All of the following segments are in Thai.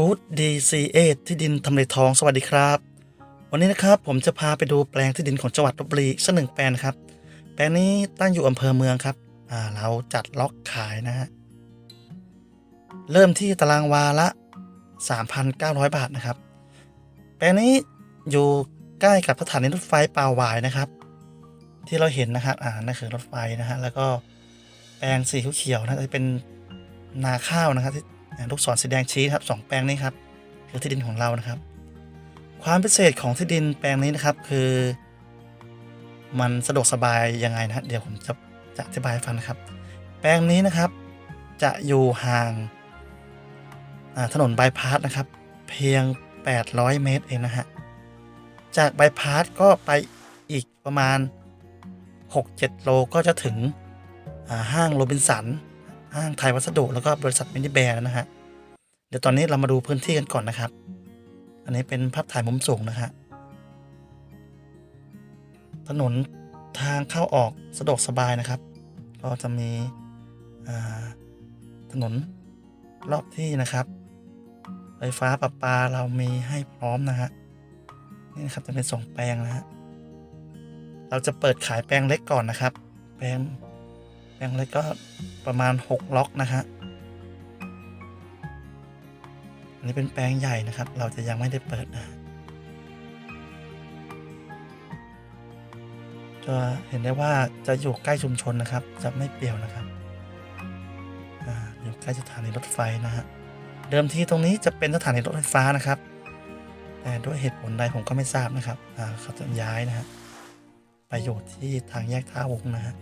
กู๊ด DCA ที่ดินทำเลทองสวัสดีครับ วันนี้นะครับผมจะพาไปดูแปลงที่ดินของจังหวัดลบบุรีสักหนึ่งแปลงนครับ แปลงนี้ตั้งอยู่อำเภอเมืองครับอ่าเราจัดล็อกขายนะฮะเริ่มที่ตารางวาละ 3,900 บาทนะครับ แปลงนี้อยู่ใกล้กับสถานีรถไฟป่าวายนะครับ ที่เราเห็นนะครับอ่านั่นคือรถไฟนะฮะแล้วก็แปลงสีเขียวนะจะเป็นนาข้าวนะครับที่ ลูกศรสีแดงชี้ครับสองแปลงนี้ครับคือที่ดินของเรานะครับ ความพิเศษของที่ดินแปลงนี้นะครับคือ มันสะดวกสบายยังไงนะเดี๋ยวผมจะจะอธิบายให้ฟังนะครับ แปลงนี้นะครับ จะอยู่ห่างาถนนบายพาสนะครับ เพียง 800 เมตรเองนะฮะจากบายพาสก็ไปอีกประมาณ 6-7 โลก็จะถึงห้างโรบินสัน ห้างไทยวัสดุแล้วก็บริษัทมินิแบร์นะฮะเดี๋ยวตอนนี้เรามาดูพื้นที่กันก่อนนะครับ อันนี้เป็นภาพถ่ายมุมสูงนะฮะถนนทางเข้าออกสะดวกสบายนะครับ ก็จะมีถนนรอบที่นะครับไฟฟ้าประปาเรามีให้พร้อมนะฮะนี่นะครับจะเป็นสองแปลงนะฮะเราจะเปิดขายแปลงเล็กก่อนนะครับ แปลง แปลงเล็กก็ประมาณ 6 ล็อกนะฮะอันนี้เป็นแปลงใหญ่นะครับ เราจะยังไม่ได้เปิดนะจะเห็นได้ว่าจะอยู่ใกล้ชุมชนนะครับ จะไม่เปลี่ยวนะครับออยู่ใกล้สถานีรถไฟนะฮะเดิมทีตรงนี้จะเป็นสถานีรถไฟฟ้านะครับ แต่ด้วยเหตุผลใดผมก็ไม่ทราบนะครับเขาจะย้ายนะฮะไปอยู่ที่ทางแยกท่าวงนะฮะ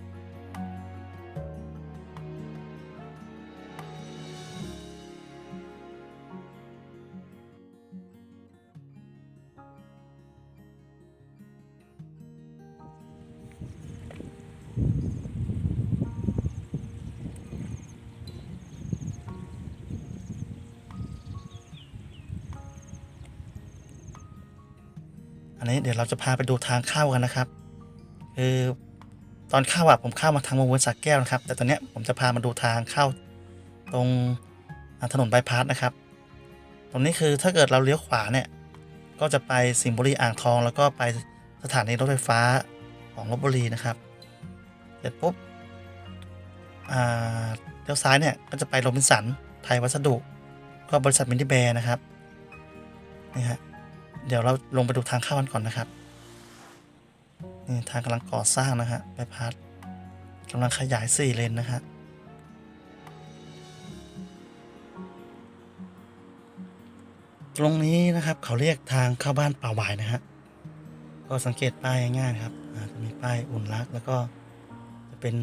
อันนี้เดี๋ยวเราจะพาไปดูทางเข้ากันนะครับ คือตอนเข้าอะผมเข้ามาทางวงเวียนสักแก้วนะครับ แต่ตอนเนี้ยผมจะพามาดูทางเข้า ตรงถนนบายพาสนะครับ ตรงนี้คือถ้าเกิดเราเลี้ยวขวาเนี่ยก็จะไปสิงห์บุรีอ่างทอง แล้วก็ไปสถานีรถไฟฟ้าของลบบุรีนะครับเสร็จปุ๊บอ่าเลี้ยวซ้ายเนี่ยก็จะไปโรบินสันไทยวัสดุ ก็บริษัทมินิแบร์นะครับนี่ฮะ เดี๋ยวเราลงไปดูทางเข้ากันก่อนนะครับ นี่ทางกำลังก่อสร้างนะฮะใบพัดกำลังขยายสี่เลนนะฮะตรงนี้นะครับเขาเรียกทางเข้าบ้านป่าหวายนะฮะก็สังเกตป้ายง่ายๆครับจะมีป้ายอุ่นรักแล้วก็จะเป็น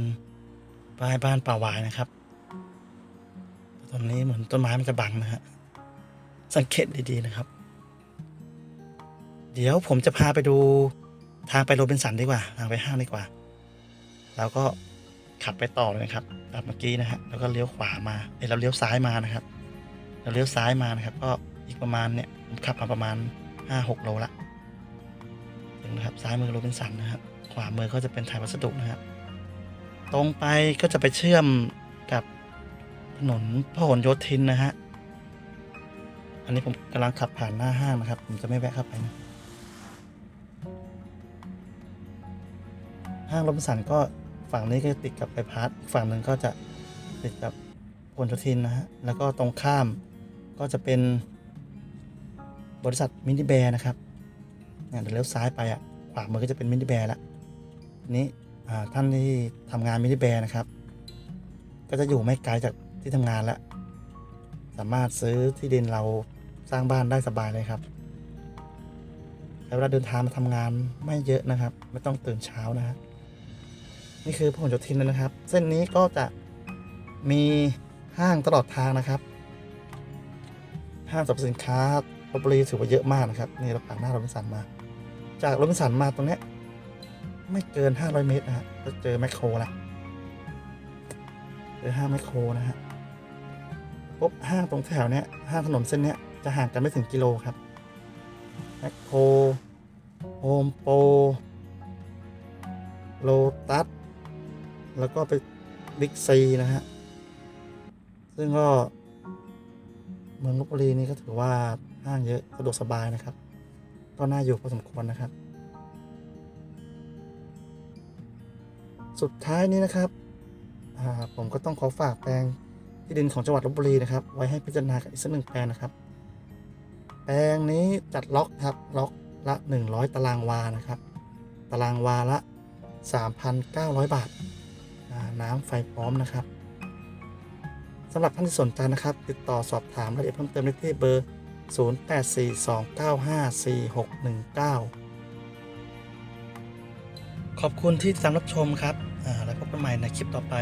ป้ายบ้านป่าหวายนะครับตอนนี้เหมือนต้นไม้มันจะบังนะฮะสังเกตดีๆนะครับ เดี๋ยวผมจะพาไปดูทางไปโรบินสันดีกว่าทางไปห้างดีกว่า แล้วก็ขับไปต่อเลยนะครับแบบเมื่อกี้นะฮะแล้วก็เลี้ยวขวามาเอ้เราเลี้ยวซ้ายมานะครับ เราเลี้ยวซ้ายมานะครับ ก็อีกประมาณเนี่ยผมขับมาประมาณห้าหกโลละถึงนะครับซ้ายมือโรบินสันนะครับ ขวามือก็จะเป็นไทยวัสดุนะครับตรงไปก็จะไปเชื่อมกับถนนพหลโยธินนะฮะอันนี้ผมกำลังขับผ่านหน้าห้างนะครับ ผมจะไม่แวะเข้าไปนะ ห้างรบินสันก็ฝั่งนี้ก็ติดกับไปพาร์ทอีกฝั่งหนึ่งก็จะติดกับพลโยธินนะฮะ แล้วก็ตรงข้ามก็จะเป็นบริษัทมินิแบร์นะครับเนี่ยเดี๋ยวเลี้ยวซ้ายไปอะขวามือก็จะเป็นมินิแบร์ละนี้อ่ท่านที่ทำงานมินิแบร์นะครับ ก็จะอยู่ไม่ไกลจากที่ทำงานล้วสามารถซื้อที่ดินเราสร้างบ้านได้สบายเลยครับใช้เวลาเดินทางมาทำงานไม่เยอะนะครับ ไม่ต้องตื่นเช้านะฮะ นี่คือพหลโยธินนะครับ เส้นนี้ก็จะมีห้างตลอดทางนะครับ ห้างสรรพสินค้าลบบุรีถือว่าเยอะมากนะครับนี่เราผ่านหน้าโรบินสันมา จากโรบินสันมาตรงเนี้ยไม่เกิน 500 เมตรนะฮะก็เจอแมคโครละเจอห้างแมคโครนะฮะปุ๊บห้างตรงแถวเนี้ยห้างถนนเส้นเนี้ยจะห่างกันไม่ถึงกิโลครับแมคโครโฮมโปรโลตัส แล้วก็ไปบิ๊กซีนะฮะ ซึ่งก็ เมืองลบบุรีนี่ก็ถือว่าห้างเยอะสะดวกสบายนะครับ ก็น่าอยู่พอสมควรนะครับ สุดท้ายนี้นะครับ ผมก็ต้องขอฝากแปลงที่ดินของจังหวัดลบบุรีนะครับ ไว้ให้พิจารณากันอีกสักหนึ่งแปลงนะครับ แปลงนี้จัดล็อกครับล็อกละ 100 ตารางวานะครับ ตารางวาละ 3,900 บาท น้ำไฟพร้อมนะครับสำหรับท่านที่สนใจนะครับ ติดต่อสอบถามรายละเอียดเพิ่มเติมได้ที่เบอร์ 0842954619 ขอบคุณที่ตามรับชมครับแล้วพบกันใหม่ในคลิปต่อไป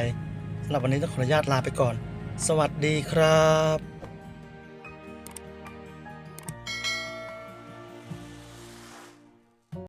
สำหรับวันนี้ต้องขออนุญาตลาไปก่อน สวัสดีครับ